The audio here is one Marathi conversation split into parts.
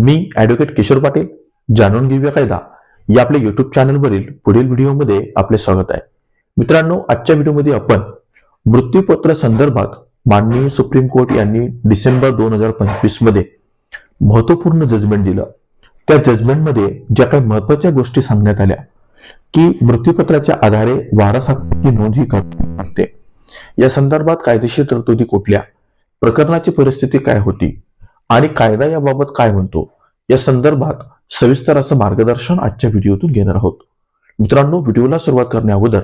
मी ॲडव्होकेट किशोर पाटील जाणून घेऊया कायदा. या आपल्या युट्यूब चॅनलवरील पुढील व्हिडिओमध्ये आपले स्वागत आहे. मित्रांनो आजच्या व्हिडिओमध्ये आपण मृत्यूपत्र संदर्भात माननीय सुप्रीम कोर्ट यांनी डिसेंबर दोन हजार पंचवीसमध्ये महत्त्वपूर्ण जजमेंट दिलं. त्या जजमेंटमध्ये ज्या काही महत्त्वाच्या गोष्टी सांगण्यात आल्या की मृत्यूपत्राच्या आधारे वारसाची नोंद ही करता लागते या संदर्भात कायदेशीर तरतुदी कुठल्या? प्रकरणाची परिस्थिती काय होती? आणि कायदा याबाबत काय म्हणतो? या संदर्भात सविस्तर असं मार्गदर्शन आजच्या व्हिडिओतून घेणार आहोत. मित्रांनो व्हिडिओला सुरुवात करण्या अगोदर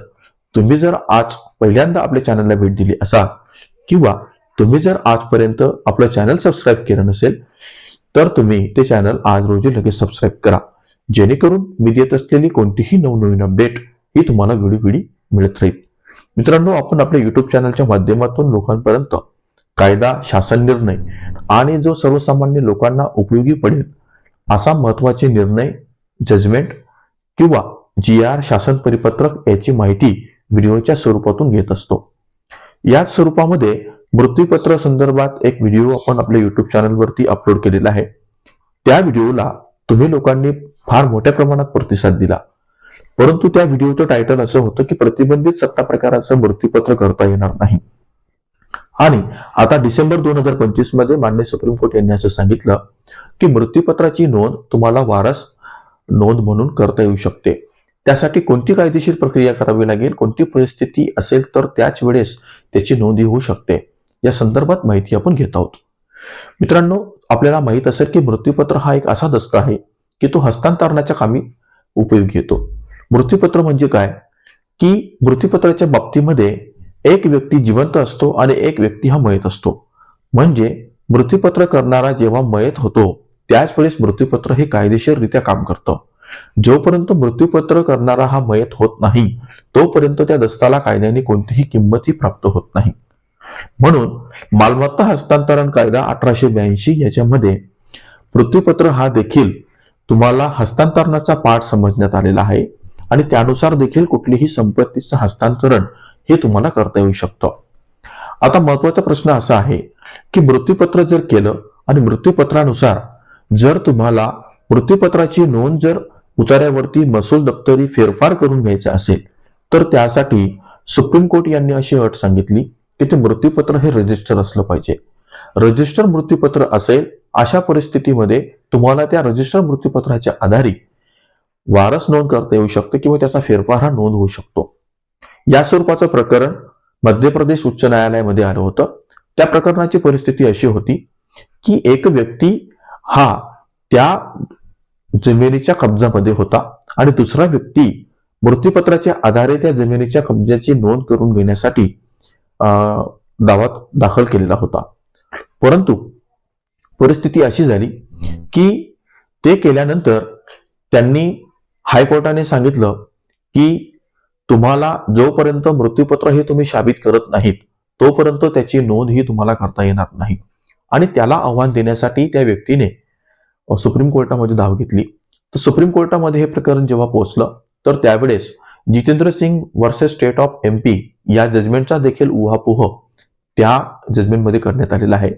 तुम्ही जर आज पहिल्यांदा आपल्या चॅनलला भेट दिली असाल किंवा तुम्ही जर आजपर्यंत आपलं चॅनल सबस्क्राईब केलं नसेल तर तुम्ही ते चॅनल आज रोजी लगेच सबस्क्राईब करा. जेणेकरून मी देत असलेली कोणतीही नवनवीन अपडेट ही तुम्हाला वेळोवेळी मिळत राहील. मित्रांनो आपण आपल्या युट्यूब चॅनलच्या माध्यमातून लोकांपर्यंत कायदा शासन निर्णय आणि जो सर्वसामान्य लोकांना उपयोगी पडेल असा महत्त्वाचे निर्णय जजमेंट किंवा जी आर शासन परिपत्रक याची माहिती व्हिडिओच्या स्वरूपातून घेत असतो. याच स्वरूपामध्ये मृत्यूपत्र संदर्भात एक व्हिडिओ आपण आपल्या युट्यूब चॅनलवरती अपलोड केलेला आहे. त्या व्हिडिओला तुम्ही लोकांनी फार मोठ्या प्रमाणात प्रतिसाद दिला. परंतु त्या व्हिडिओचं टायटल असं होतं की प्रतिबंधित सत्ता प्रकाराचं मृत्यूपत्र करता येणार नाही. आणि आता डिसेंबर दोन हजार पंचवीसमध्ये मान्य सुप्रीम कोर्ट यांनी असं सांगितलं की मृत्यूपत्राची नोंद तुम्हाला वारस नोंद म्हणून करता येऊ शकते. त्यासाठी कोणती कायदेशीर प्रक्रिया करावी लागेल कोणती परिस्थिती असेल तर त्याच वेळेस त्याची नोंद ही होऊ शकते. या संदर्भात माहिती आपण घेत आहोत. मित्रांनो आपल्याला माहीत असेल की मृत्यूपत्र हा एक असा दस्त आहे की तो हस्तांतरणाच्या कामी उपयोगी येतो. मृत्यूपत्र म्हणजे काय? की मृत्यूपत्राच्या बाबतीमध्ये एक व्यक्ती जिवंत असतो आणि एक व्यक्ती हा मयत असतो. म्हणजे मृत्यूपत्र करणारा जेव्हा मयत होतो त्याच वेळेस मृत्यूपत्र हे कायदेशीररित्या काम करतं. जोपर्यंत मृत्यूपत्र करणारा हा मयत होत नाही तोपर्यंत त्या दस्ताला कायद्याने कोणतीही किंमतही प्राप्त होत नाही. म्हणून मालमत्ता हस्तांतरण कायदा अठराशे ब्याऐंशी याच्यामध्ये मृत्यूपत्र हा देखील तुम्हाला हस्तांतरणाचा पाठ समजण्यात आलेला आहे आणि त्यानुसार देखील कुठलीही संपत्तीचं हस्तांतरण हे तुम्हाला करता येऊ शकतं. आता महत्त्वाचा प्रश्न असा आहे की मृत्यूपत्र जर केलं आणि मृत्यूपत्रानुसार जर तुम्हाला मृत्यूपत्राची नोंद जर उतार्यावरती महसूल दप्तरी फेरफार करून घ्यायचा असेल तर त्यासाठी सुप्रीम कोर्ट यांनी अशी अट सांगितली की ते मृत्यूपत्र हे रजिस्टर असलं पाहिजे. रजिस्टर मृत्यूपत्र असेल अशा परिस्थितीमध्ये तुम्हाला त्या रजिस्टर मृत्यूपत्राच्या आधारे वारस नोंद करता येऊ शकते किंवा त्याचा फेरफार हा नोंद होऊ शकतो. या स्वरूपाचं प्रकरण मध्य प्रदेश उच्च न्यायालयामध्ये आलं होतं. त्या प्रकरणाची परिस्थिती अशी होती की एक व्यक्ती हा त्या जमिनीच्या कब्जामध्ये होता आणि दुसरा व्यक्ती मृत्यूपत्राच्या आधारे त्या जमिनीच्या कब्जाची नोंद करून घेण्यासाठी दावात दाखल केलेला होता. परंतु परिस्थिती अशी झाली की ते केल्यानंतर त्यांनी हायकोर्टाने सांगितलं की तुम्हाला जोपर्यंत मृत्यूपत्र हे तुम्ही शाबित करत नाहीत तोपर्यंत त्याची नोंद ही तुम्हाला करता येणार नाही. आणि त्याला आव्हान देण्यासाठी त्या व्यक्तीने सुप्रीम कोर्टामध्ये धाव घेतली. तर सुप्रीम कोर्टामध्ये हे प्रकरण जेव्हा पोहोचलं तर त्यावेळेस Jitendra Singh versus state of MP या जजमेंटचा देखील उहापोह त्या जजमेंटमध्ये करण्यात आलेला आहे.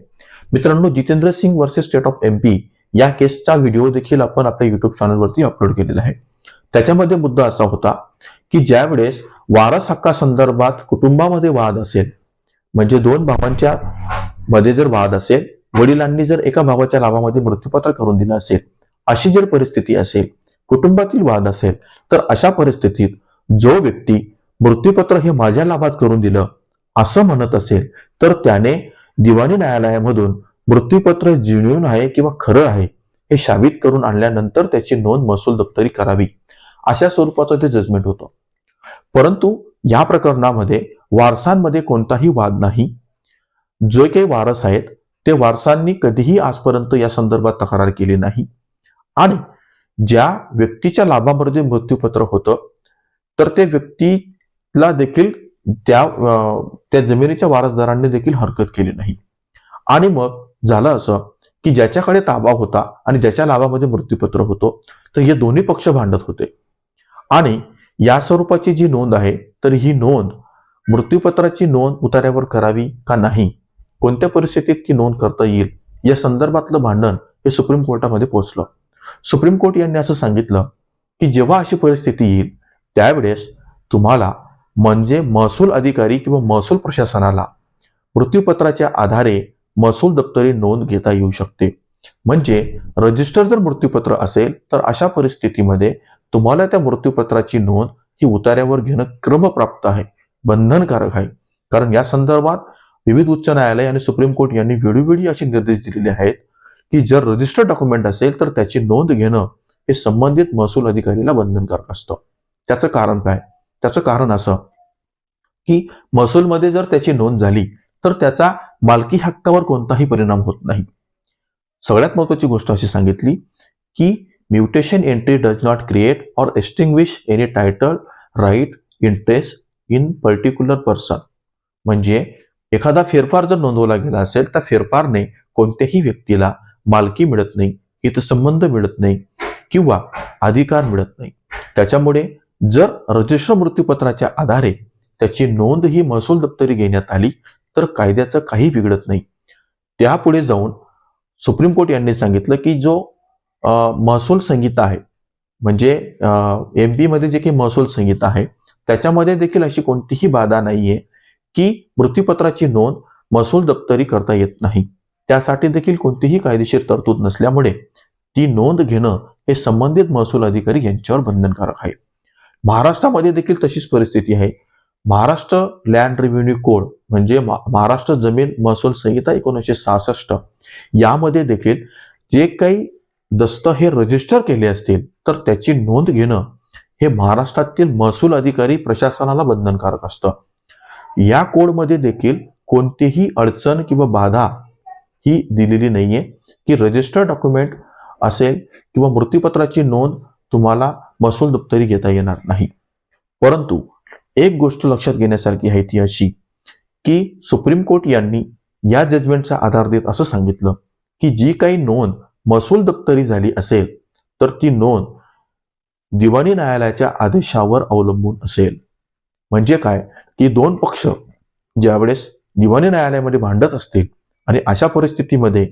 मित्रांनो Jitendra Singh versus state of MP या केसचा व्हिडिओ देखील आपण आपल्या युट्यूब चॅनलवरती अपलोड केलेला आहे. त्याच्यामध्ये मुद्दा असा होता की ज्यावेळेस वारस हक्का संदर्भात कुटुंबामध्ये वाद असेल म्हणजे दोन भावांच्या मध्ये जर वाद असेल वडिलांनी जर एका भावाच्या लाभामध्ये मृत्यूपत्र करून दिलं असेल अशी जर परिस्थिती असेल कुटुंबातील वाद असेल तर अशा परिस्थितीत जो व्यक्ती मृत्यूपत्र हे माझ्या लाभात करून दिलं असं म्हणत असेल तर त्याने दिवाणी न्यायालयामधून मृत्यूपत्र जिन्यून आहे किंवा खरं आहे हे शाबित करून आणल्यानंतर त्याची नोंद महसूल दप्तरी करावी. अशा स्वरूपाचं ते जजमेंट होतं. परंतु या प्रकरणामध्ये वारसांमध्ये कोणताही वाद नाही. जे काही वारस आहेत ते वारसांनी कधीही आजपर्यंत या संदर्भात तक्रार केली नाही. आणि ज्या व्यक्तीच्या लाभामध्ये मृत्यूपत्र होतं तर ते व्यक्तीला देखील त्या त्या जमिनीच्या वारसदारांनी देखील हरकत केली नाही. आणि मग झालं असं की ज्याच्याकडे ताबा होता आणि ज्याच्या लाभामध्ये मृत्यूपत्र होतो तर हे दोन्ही पक्ष भांडत होते. आणि या स्वरूपाची जी नोंद आहे तर ही नोंद मृत्यूपत्राची नोंद उतार्यावर करावी का नाही? कोणत्या परिस्थितीत ती नोंद करता येईल? या संदर्भातलं भांडण हे सुप्रीम कोर्टामध्ये पोहोचलं. सुप्रीम कोर्ट यांनी असं सांगितलं की जेव्हा अशी परिस्थिती येईल त्यावेळेस तुम्हाला म्हणजे महसूल अधिकारी किंवा महसूल प्रशासनाला मृत्यूपत्राच्या आधारे महसूल दप्तरी नोंद घेता येऊ शकते. म्हणजे रजिस्टर जर मृत्यूपत्र असेल तर अशा परिस्थितीमध्ये तुम्हाला त्या मृत्यूपत्राची नोंद ही उतार्यावर घेणं क्रमप्राप्त आहे बंधनकारक आहे. कारण या संदर्भात विविध उच्च न्यायालय आणि सुप्रीम कोर्ट यांनी वेळोवेळी असे निर्देश दिलेले आहेत की जर रजिस्टर्ड डॉक्युमेंट असेल तर त्याची नोंद घेणं हे संबंधित महसूल अधिकारीला बंधनकारक असतं. त्याचं कारण काय? त्याचं कारण असं की महसूलमध्ये जर त्याची नोंद झाली तर त्याचा मालकी हक्कावर कोणताही परिणाम होत नाही. सगळ्यात महत्वाची गोष्ट अशी सांगितली की mutation entry does not create or extinguish any title right interest in particular person म्हणजे एखादा फेरफार जर नोंदवला गेला असेल त्या फेरफारने कोणत्याही व्यक्तीला मालकी मिळत नाही हितसंबंध मिळत नाही किंवा अधिकार मिळत नाही. त्याच्यामुळे जर रजिस्टर मृत्यूपत्राच्या आधारे त्याची नोंद ही महसूल दप्तरी घेण्यात आली तर कायद्याचं काही बिघडत नाही. त्यापुढे जाऊन सुप्रीम कोर्ट यांनी सांगितलं की जो महसूल संहिता आहे. म्हणजे एममध्ये जे काही महसूल संहिता आहे त्याच्यामध्ये देखील अशी कोणतीही बाधा नाहीये की मृत्यूपत्राची नोंद महसूल दप्तरी करता येत नाही. त्यासाठी देखील कोणतीही कायदेशीर तरतूद नसल्यामुळे ती नोंद घेणं हे संबंधित महसूल अधिकारी यांच्यावर बंधनकारक आहे. महाराष्ट्रामध्ये देखील तशीच परिस्थिती आहे. महाराष्ट्र लँड रेव्हेन्यू कोड म्हणजे महाराष्ट्र जमीन महसूल संहिता एकोणीसशे सहासष्ट यामध्ये देखील जे काही दस्त हे रजिस्टर केले असतील तर त्याची नोंद घेणं हे महाराष्ट्रातील महसूल अधिकारी प्रशासनाला बंधनकारक असतं. या कोडमध्ये देखील कोणतीही अडचण किंवा बाधा ही दिलेली नाहीये. की रजिस्टर डॉक्युमेंट असेल किंवा मृत्यूपत्राची नोंद तुम्हाला महसूल दप्तरी घेता येणार नाही. परंतु एक गोष्ट लक्षात घेण्यासारखी आहे ती अशी की सुप्रीम कोर्ट यांनी या जजमेंटचा आधार देत असं सांगितलं की जी काही नोंद महसूल दप्तरी झाली असेल तर ती नोंद दिवाणी न्यायालयाच्या आदेशावर अवलंबून असेल. म्हणजे काय? की दोन पक्ष ज्यावेळेस दिवाणी न्यायालयामध्ये भांडत असतील आणि अशा परिस्थितीमध्ये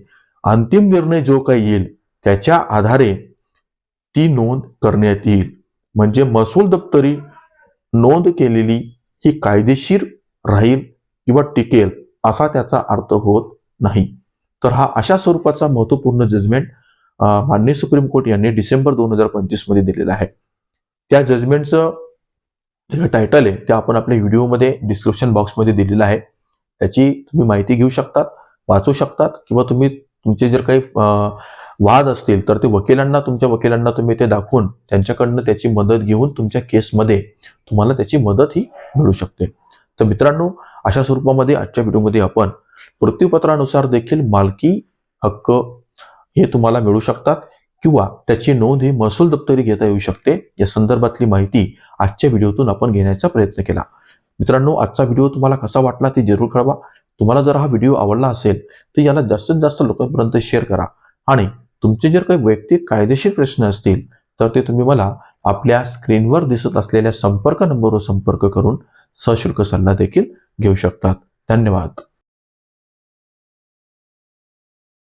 अंतिम निर्णय जो काही येईल त्याच्या आधारे ती नोंद करण्यात येईल. म्हणजे महसूल दप्तरी नोंद केलेली ही कायदेशीर राहील किंवा टिकेल असा त्याचा अर्थ होत नाही. तर हा अशा स्वरूपाचा महत्त्वपूर्ण जजमेंट माननीय सुप्रीम कोर्ट यांनी डिसेंबर दोन हजार पंचवीसमध्ये दिलेला आहे. त्या जजमेंटचं जे टायटल आहे ते आपण आपल्या व्हिडिओमध्ये डिस्क्रिप्शन बॉक्समध्ये दिलेलं आहे. त्याची तुम्ही माहिती घेऊ शकतात वाचू शकतात किंवा तुम्ही तुमचे जर काही वाद असतील तर ते वकिलांना तुमच्या वकिलांना तुम्ही ते दाखवून त्यांच्याकडनं त्याची मदत घेऊन तुमच्या केसमध्ये तुम्हाला त्याची मदत ही मिळू शकते. तर मित्रांनो अशा स्वरूपामध्ये आजच्या व्हिडिओमध्ये आपण मृत्यूपत्रानुसार देखील मालकी हक्क हे तुम्हाला मिळू शकतात किंवा त्याची नोंद ही महसूल दप्तरी घेता येऊ शकते. या संदर्भातली माहिती आजच्या व्हिडिओतून आपण घेण्याचा प्रयत्न केला. मित्रांनो आजचा व्हिडिओ तुम्हाला कसा वाटला ते जरूर कळवा. तुम्हाला जर हा व्हिडिओ आवडला असेल तर याला जास्तीत जास्त लोकांपर्यंत शेअर करा. आणि तुमचे जर काही वैयक्तिक कायदेशीर प्रश्न असतील तर ते तुम्ही मला आपल्या स्क्रीनवर दिसत असलेल्या संपर्क नंबरवर संपर्क करून सशुल्क सल्ला देखील घेऊ शकतात. धन्यवाद.